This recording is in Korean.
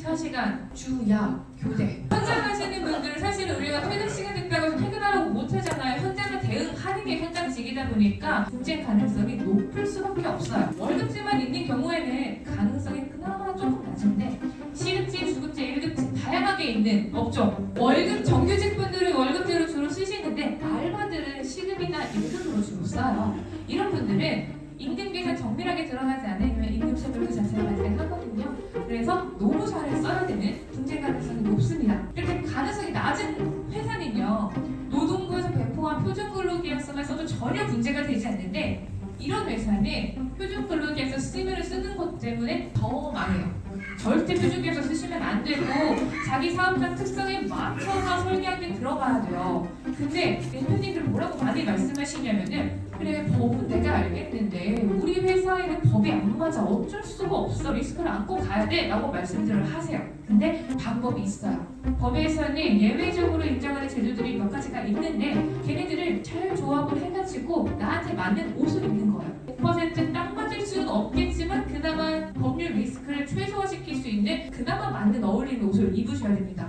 24시간 주야 교대. 현장 하시는 분들은 사실 우리가 퇴근 시간 됐다고 퇴근하라고 못 하잖아요. 현장을 대응하는 게 현장직이다 보니까 분쟁 가능성이 높을 수밖에 없어요. 월급제만 있는 경우에는 가능성이 그나마 조금 낮은데 시급제, 주급제, 1급제 다양하게 있는 업종. 월급 정규직 분들은 월급제로 주로 쓰시는데 알바들은 시급이나 1급으로 주로 써요. 이런 분들은 임금 계산 정밀하게 들어가지 않으면 임금 그 자체가 발생하거든요. 그래서 너무 잘써 가능성이 높습니다. 이렇게 가능성이 낮은 회사는요. 노동부에서 배포한 표준 근로계약서만 써도 전혀 문제가 되지 않는데 이런 회사는 표준 근로계약서 쓰면을 쓰는 것 때문에 더 망해요. 절대 표준계약서 쓰시면 안 되고 자기 사업장 특성에 맞춰서 설계한 게 들어가야 돼요. 근데 대표님들 뭐라고 많이 말씀하시냐면은 그래 법은 내가 알겠는데 우리 회사에는 법이 안 맞아 어쩔 수가 없어 리스크를 안고 가야 돼 라고 말씀들을 하세요 근데 있어요. 법에서는 예외적으로 인정하는 제도들이 몇 가지가 있는데 걔네들을 잘 조합을 해가지고 나한테 맞는 옷을 입는 거예요. 5%딱 맞을 수는 없겠지만 그나마 법률 리스크를 최소화시킬 수 있는 그나마 맞는 어울리는 옷을 입으셔야 됩니다.